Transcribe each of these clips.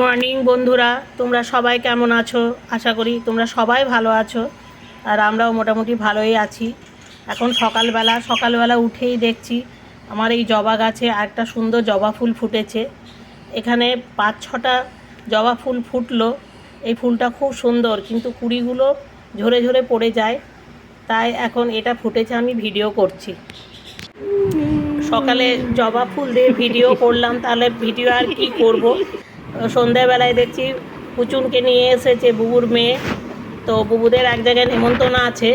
Morning বন্ধুরা। তোমরা সবাই কেমন আছো? আশা করি তোমরা সবাই ভালো আছো, আর আমরাও মোটামুটি ভালোই আছি। এখন সকালবেলা সকালবেলা উঠেই দেখছি আমার এই জবা গাছে একটা সুন্দর জবা ফুল ফুটেছে। এখানে পাঁচ, ছটা জবা ফুল ফুটলো। এই ফুলটা খুব সুন্দর, কিন্তু কুড়িগুলো ঝরে ঝরে পড়ে যায়। তাই এখন এটা ফুটেছে আমি ভিডিও করছি। সকালে জবা ফুল দিয়ে ভিডিও করলাম, তাহলে ভিডিও আর কি করব? সন্ধ্যাবেলায় দেখছি পুচুনকে নিয়ে এসেছে বুবুর মেয়ে। তো বুবুদের এক জায়গায় নেমন্তন্ন আছে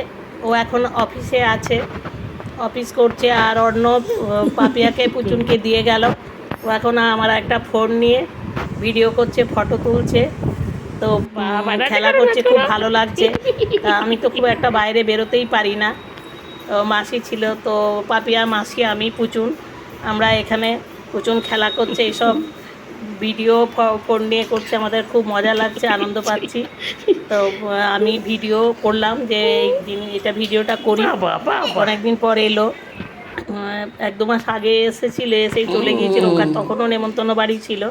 ও এখন অফিসে আছে অফিস করছে আর অন্য পাপিয়াকে পুচুনকে দিয়ে গেল। ও এখন আমার একটা ফোন নিয়ে ভিডিও করছে ফটো তুলছে। তো খেলা করছে খুব ভালো লাগছে। তা আমি তো খুব একটা বাইরে বেরোতেই পারি না। তো মাসি ছিল তো পাপিয়া মাসি আমি পুচুন আমরা এখানে পুচুন খেলা করছে এইসব ভিডিও ফোন নিয়ে করছে আমাদের খুব মজা লাগছে আনন্দ পাচ্ছি। তো আমি ভিডিও করলাম যে এই দিন- এটা ভিডিওটা করি। অনেকদিন পর এলো। এক দু মাস আগে এসেছিল এসেই চলে গিয়েছিল ওখানে তখনও নেমন্তন্ন বাড়ি ছিল।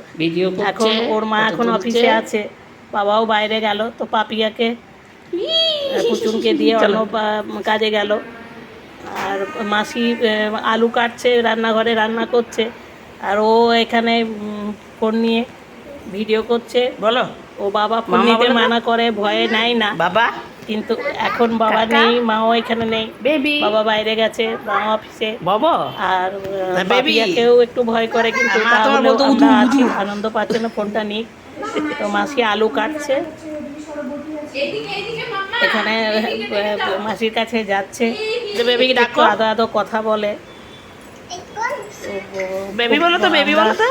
এখন ওর মা এখন অফিসে আছে বাবাও বাইরে গেল তো পাপিয়াকে পুচুনকে দিয়ে অন্য কাজে গেল। আর মাসি আলু কাটছে রান্নাঘরে রান্না করছে। আর ও এখানে ফোন নিয়ে ভিডিও করছে। বলো। ও বাবা ফোন নিতে মানা করে ভয়ে নেয় না। বাবা? কিন্তু এখন বাবা নেই মাও এখানে নেই। বেবি? বাবা বাইরে গেছে মা অফিসে। বাবা? আর। বাবিয়াকেও একটু ভয় করে কিন্তু আছি আনন্দ পাচ্ছে না ফোনটা নিক। তো মাসি আলু কাটছে। এখানে মাসির কাছে যাচ্ছে। বেবি একটু ডাকো। আদো আদো কথা বলে। বেবি বলো তো বেবি বলো তো।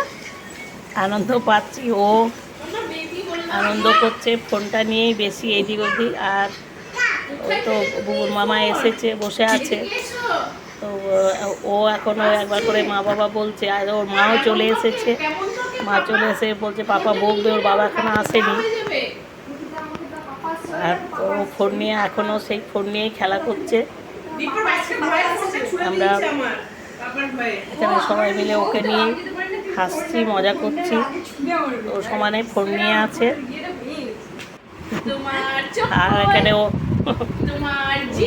আনন্দ পাচ্ছি ও আনন্দ করছে ফোনটা নিয়েই বেশি এদিক ওদিক আর ও তো বুবুর মামা এসেছে বসে আছে। তো ও এখনও একবার করে মা বাবা বলছে আর ওর মাও চলে এসেছে। মা চলে এসে বলছে পাপা বকবে ওর বাবা এখনও আসেনি। আর ও ফোন নিয়ে এখনও সেই ফোন নিয়েই খেলা করছে। আমরা। এখানে সবাই মিলে ওকে নিয়ে হাসছি, মজা করছি। ও সমানে ফোন নিয়ে আছে। আর এখানে ও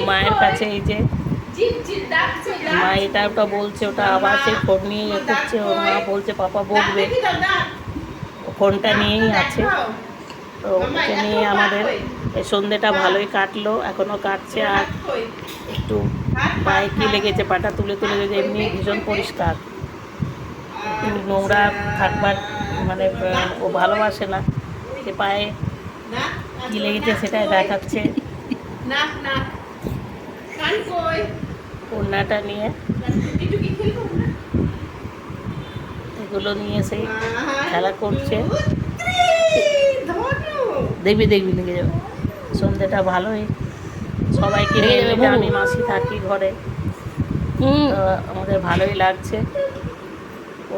মায়ের কাছে এই যে মা এটা ওটা বলছে, ওটা আবার সেই ফোন নিয়ে ইয়ে করছে। ওর মা বলছে, পাপা বকবে। ফোনটা নিয়েই আছে। তো ওকে নিয়ে আমাদের এই সন্ধ্যেটা ভালোই কাটলো এখনও কাটছে আর একটু পায়ে কি লেগেছে পাটা তুলে তুলে লেগেছে এমনি ভীষণ পরিষ্কার। নোংরা থাকবার মানে ও ভালোবাসে না সে পায়ে কি লেগেছে সেটাই দেখাচ্ছে। কন্যাটা নিয়ে এগুলো নিয়ে সেই খেলা করছে। দেখবি দেখবি লেগে যাবে। সন্ধ্যেটা ভালোই। সবাইকে। আমি মাসি থাকি ঘরে। আমাদের ভালোই লাগছে।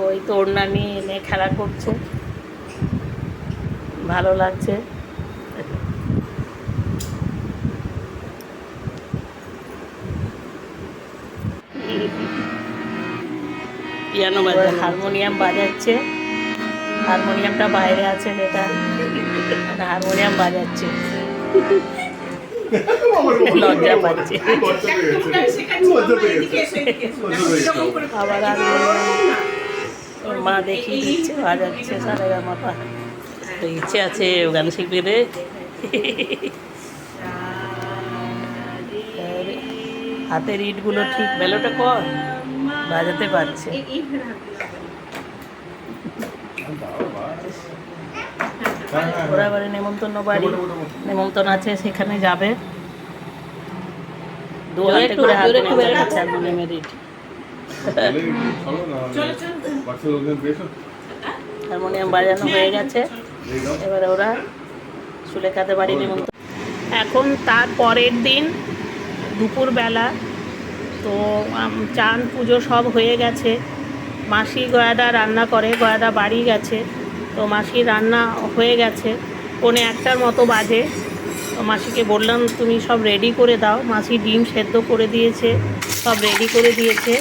ওই তো ওড়না নিয়ে এনে খেলা করছে। ভালো লাগছে। পিয়ানো বাজানো হারমোনিয়াম বাজাচ্ছে। হারমোনিয়ামটা বাইরে আছে মানে হারমোনিয়াম বাজাচ্ছে। লজ্জা পাচ্ছে মা দেখিয়ে দিচ্ছে বাজাচ্ছে সারে মাপা তো ইচ্ছে আছে গান শিখবে রে হাতের ইটগুলো ঠিক মেলোটা কর বাজাতে পারছে ওরা এবারে নেমন্তন্ন বাড়ি। নেমন্তন্ন আছে সেখানে যাবে। দু হাতে করে হারমোনিয়াম বাজানো হয়ে। গেছে। এবারে ওরা সুলেখাতে বাড়ি নেমন্তন্ন। এখন তার পরের দিন দুপুরবেলা। তো চান পুজো সব হয়ে গেছে। মাসি গয়াদা রান্না করে গয়াদা বাড়ি গেছে। তো মাসি রান্না হয়ে গেছে। পৌনে একটার মতো বাজে। তো মাসিকে বললাম, তুমি সব রেডি করে দাও। মাসি ডিম সেদ্ধ করে দিয়েছে, সব রেডি করে দিয়েছে।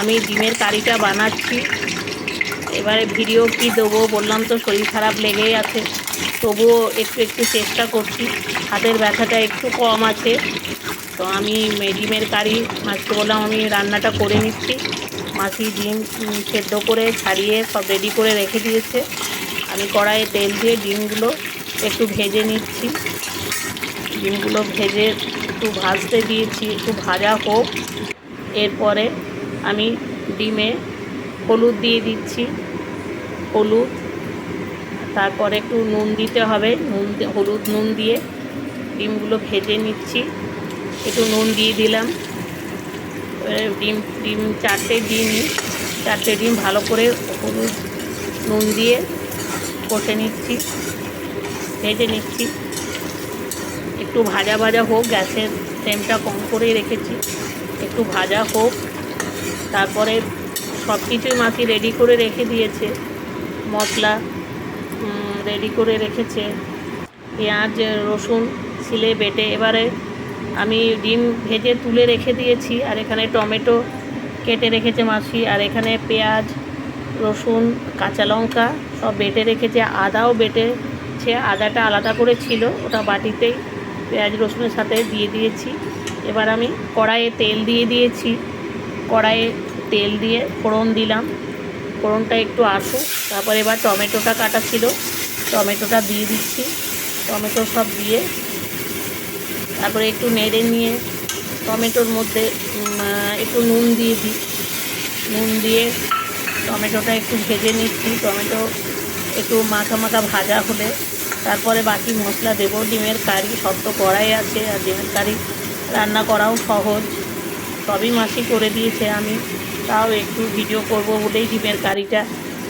আমি ডিমের কারিটা বানাচ্ছি। এবারে ভিডিও কি দেবো বললাম তো, শরীর খারাপ লেগেই আছে। তবুও একটু একটু চেষ্টা করছি। হাতের ব্যথাটা একটু কম আছে। তো আমি ডিমের কারি মাছকে বললাম, আমি রান্নাটা করে নিচ্ছি। মাছি ডিম সেদ্ধ করে ছাড়িয়ে সব রেডি করে রেখে দিয়েছে। আমি কড়াইয়ে তেল দিয়ে ডিমগুলো একটু ভেজে নিচ্ছি। ডিমগুলো ভেজে একটু ভাজতে দিয়েছি, একটু ভাজা হোক। এরপরে আমি ডিমে হলুদ দিয়ে দিচ্ছি। হলুদ, তারপরে একটু নুন দিতে হবে। নুন হলুদ নুন দিয়ে ডিমগুলো ভেজে নিচ্ছি। একটু নুন দিয়ে দিলাম। ডিম ডিম চারটে ডিম চারটে ডিম ভালো করে হলুদ নুন দিয়ে কষে নিচ্ছি, ভেজে নিচ্ছি। একটু ভাজা ভাজা হোক, গ্যাসের ফ্লেমটা কম করেই রেখেছি। একটু ভাজা হোক, তারপরে সব কিছুই মাছি রেডি করে রেখে দিয়েছে। মশলা রেডি করে রেখেছে। পেঁয়াজ, রসুন ছিলে বেটে এবারে আমি ডিম ভেজে তুলে রেখে দিয়েছি, আর এখানে টমেটো কেটে রেখেছে মাসি। আর এখানে পেঁয়াজ, রসুন, কাঁচা লঙ্কা সব বেটে রেখেছে, আদাও বেটেছে, আদাটা আলাদা করে ছিল, ওটা বাটিতেই পেঁয়াজ রসুনের সাথে দিয়ে দিয়েছি। এবার আমি কড়াইয়ে তেল দিয়ে দিয়েছি। কড়াইয়ে তেল দিয়ে ফোড়ন দিলাম। ফোড়নটা একটু আসুক, তারপর এবার টমেটোটা কাটা ছিল, টমেটোটা দিয়ে দিচ্ছি। টমেটো সব দিয়ে তারপরে একটু নেড়ে নিয়ে টমেটোর মধ্যে একটু নুন দিয়ে দিই। নুন দিয়ে টমেটোটা একটু ভেজে নিচ্ছি। টমেটো একটু মাখা মাখা ভাজা হলে। তারপরে বাকি মশলা দেবো, ডিমের কারি, সব তো কড়াই আছে আর ডিমের কারি রান্না করাও সহজ। সবই মাসি করে দিয়েছে আমি, তাও একটু ভিডিও করব বলেই ডিমের কারিটা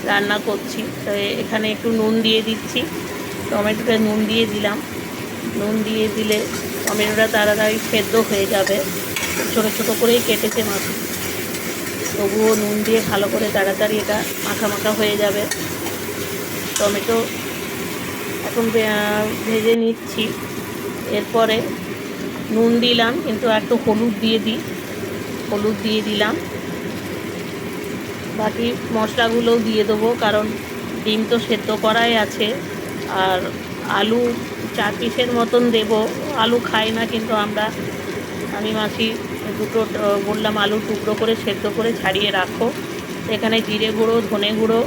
রান্না করছি। তো এখানে একটু নুন দিয়ে দিচ্ছি টমেটোটা নুন দিয়ে দিলাম। নুন দিয়ে দিলে টমেটোটা তাড়াতাড়ি সেদ্ধ হয়ে যাবে, ছোটো ছোটো করেই কেটেছে মাছ তবুও নুন দিয়ে ভালো করে তাড়াতাড়ি এটা মাখা মাখা হয়ে যাবে। টমেটো এখন ভেজে নিচ্ছি। এরপরে নুন দিলাম, কিন্তু একটু হলুদ দিয়ে দিই। হলুদ দিয়ে দিলাম। বাকি মশলাগুলোও দিয়ে দেবো, কারণ ডিম তো সেদ্ধ করাই আছে। আর আলু চার পিসের মতন দেব। আলু খাই না, কিন্তু আমরা, আমি মাসি দুটো বললাম আলু টুকরো করে সেদ্ধ করে ছাড়িয়ে রাখো। এখানে জিরে গুঁড়ো, ধনে গুঁড়ো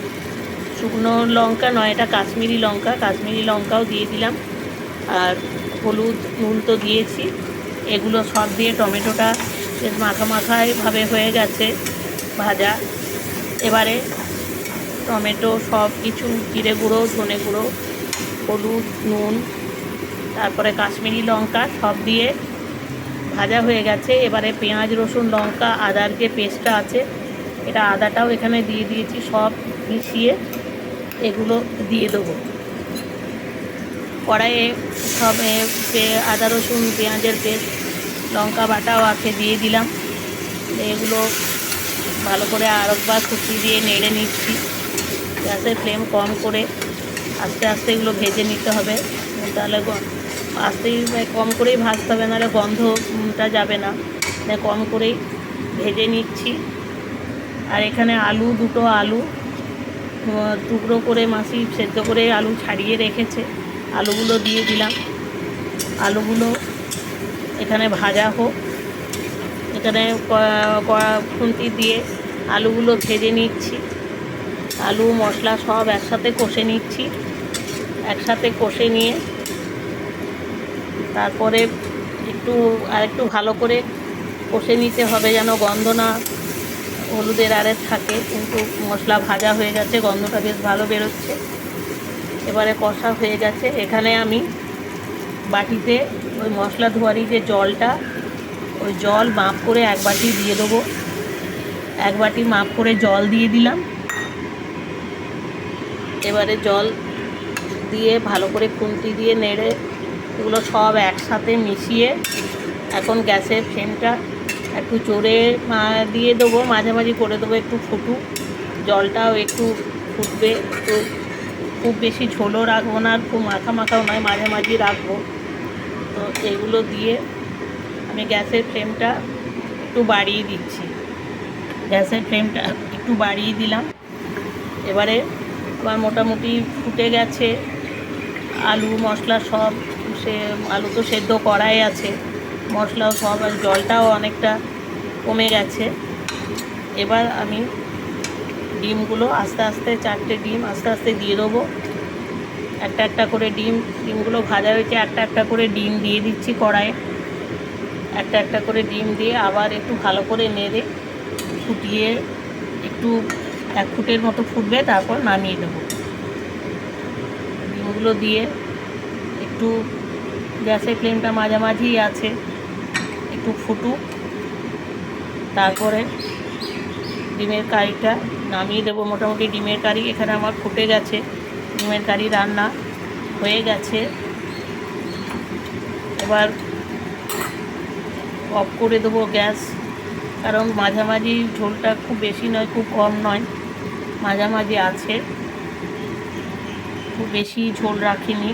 শুকনো লঙ্কা নয়, এটা কাশ্মীরি লঙ্কা। কাশ্মীরি লঙ্কাও দিয়ে দিলাম। আর হলুদ, নুন তো দিয়েছি। এগুলো সব দিয়ে টমেটোটা বেশ মাখা মাখাইভাবে হয়ে গেছে ভাজা। এবারে টমেটো সব কিছু, জিরে গুঁড়ো, ধনে গুঁড়ো, হলুদ, নুন, তারপরে কাশ্মীরি লঙ্কা সব দিয়ে ভাজা হয়ে গেছে। এবারে পেঁয়াজ, রসুন, লঙ্কা, আদার যে পেস্টটা আছে, এটা আদাটাও এখানে দিয়ে দিয়েছি সব মিশিয়ে। এগুলো দিয়ে দেবো। কড়াইয়ে সব আদা, রসুন, পেঁয়াজের পেস্ট, লঙ্কা বাটাও আছে দিয়ে দিলাম। এগুলো ভালো করে আরেকবার খুশি দিয়ে নেড়ে নিচ্ছি। গ্যাসের ফ্লেম কম করে আস্তে আস্তে এগুলো ভেজে নিতে হবে। তাহলে আস্তেই কম করেই ভাজতে হবে, নাহলে গন্ধটা যাবে না। কম করেই ভেজে নিচ্ছি। আর এখানে আলু, দুটো আলু টুকরো করে মাসি সেদ্ধ করে আলু ছাড়িয়ে রেখেছে। আলুগুলো দিয়ে দিলাম। আলুগুলো এখানে ভাজা হোক। এখানে খুন্তি দিয়ে আলুগুলো ভেজে নিচ্ছি। আলু, মশলা সব একসাথে কষে নিচ্ছি। একসাথে কষে নিয়ে তারপরে একটু আর একটু ভালো করে কষে নিতে হবে যেন গন্ধ না হলুদের আরে থাকে, কিন্তু মশলা ভাজা হয়ে গেছে, গন্ধটা বেশ ভালো বেরোচ্ছে। এবারে কষা হয়ে গেছে। এখানে আমি বাটিতে ওই মশলা ধোয়ারি যে জলটা, ওই জল মাপ করে এক বাটি দিয়ে দেবো। এক বাটি মাপ করে জল দিয়ে দিলাম। এবারে জল দিয়ে ভালো করে খুন্তি দিয়ে নেড়ে, এগুলো সব একসাথে মিশিয়ে, এখন গ্যাসের ফ্লেমটা একটু মা- দিয়ে দেবো, মাঝামাঝি করে দেবো একটু ফুটুক জলটাও একটু ফুটবে, তো খুব বেশি ঝোলও রাখব না, আর খুব মাখা মাখাও নয়, মাঝামাঝি রাখব। তো এগুলো দিয়ে আমি গ্যাসের ফ্লেমটা একটু বাড়িয়ে দিচ্ছি। গ্যাসের ফ্লেমটা একটু বাড়িয়ে দিলাম। এবারে আমার মোটামুটি ফুটে গেছে। আলু, মশলা সব সে, আলু তো সেদ্ধ করাই আছে। মশলাও সব আর জলটাও অনেকটা কমে গেছে। এবার আমি ডিমগুলো আস্তে আস্তে, চারটে ডিম আস্তে আস্তে দিয়ে দেবো। একটা একটা করে ডিম, ডিমগুলো ভাজা হয়েছে, একটা একটা করে ডিম দিয়ে দিচ্ছি কড়াইয়ে। একটা একটা করে ডিম দিয়ে আবার একটু ভালো করে নেড়ে ফুটিয়ে একটু এক ফুটের মতো ফুটবে, তারপর নামিয়ে দেবো ডিমগুলো দিয়ে একটু গ্যাসের ফ্লেমটা মাঝামাঝি আছে। একটু ফুটুক তারপরে ডিমের কারিটা নামিয়ে দেবো। মোটামুটি ডিমের কারি এখানে আমার ফুটে গেছে। ডিমের কারি রান্না হয়ে গেছে। এবার অফ করে দেবো গ্যাস। কারণ মাঝামাঝি ঝোলটা খুব বেশি নয়, খুব কম নয়। মাঝামাঝি আছে। খুব বেশি ঝোল রাখিনি।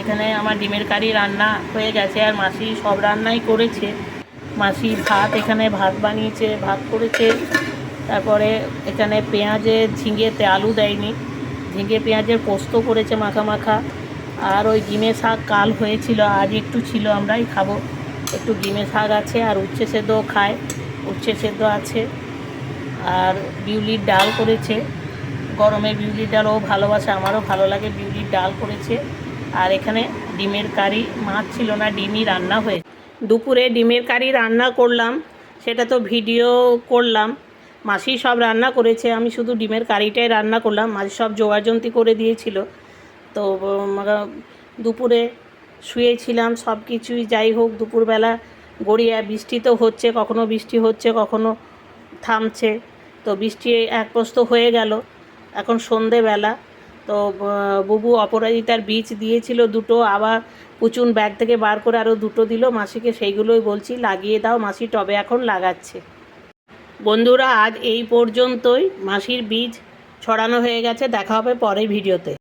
এখানে আমার ডিমের কারি রান্না হয়ে গেছে আর মাসি সব রান্নাই করেছে। মাসি ভাত এখানে ভাত বানিয়েছে, ভাত করেছে। তারপরে এখানে পেঁয়াজের ঝিঙেতে আলু দেয়নি। ঝিঙে পেঁয়াজের পোস্ত করেছে মাখা মাখা। আর ওই ডিমে শাক কাল হয়েছিল, আজ একটু ছিল, আমরাই খাব। একটু ডিমে শাক আছে আর উচ্ছে সেদ্ধও খায়, উচ্ছে সেদ্ধ আছে। আর বিউলির ডাল করেছে। গরমে বিউলির ডালও ভালোবাসে, আমারও ভালো লাগে, বিউলির ডাল করেছে। আর এখানে ডিমের কারি মাছ ছিল না, ডিমই রান্না হয়েছে দুপুরে ডিমের কারি রান্না করলাম, সেটা তো ভিডিও করলাম। মাসি সব রান্না করেছে, আমি শুধু ডিমের কারিটাই রান্না করলাম মাসি সব জোগাড়যন্তি করে দিয়েছিল। তো দুপুরে শুয়েছিলাম, সব কিছুই যাই হোক, দুপুরবেলা গড়িয়া বৃষ্টি তো হচ্ছে, কখনো বৃষ্টি হচ্ছে, কখনো থামছে। তো বৃষ্টি এক প্রস্ত হয়ে গেল, এখন সন্ধেবেলা। তো বুবু অপরাজিতার বীজ দিয়েছিল দুটো, আবার পুচুন ব্যাগ থেকে বার করে আরও দুটো দিল। মাসিকে সেইগুলোই বলছি, লাগিয়ে দাও, মাসি টবে এখন লাগাচ্ছে। বন্ধুরা, আজ এই পর্যন্তই। মাসির বীজ ছড়ানো হয়ে গেছে, দেখা হবে পরে ভিডিওতে।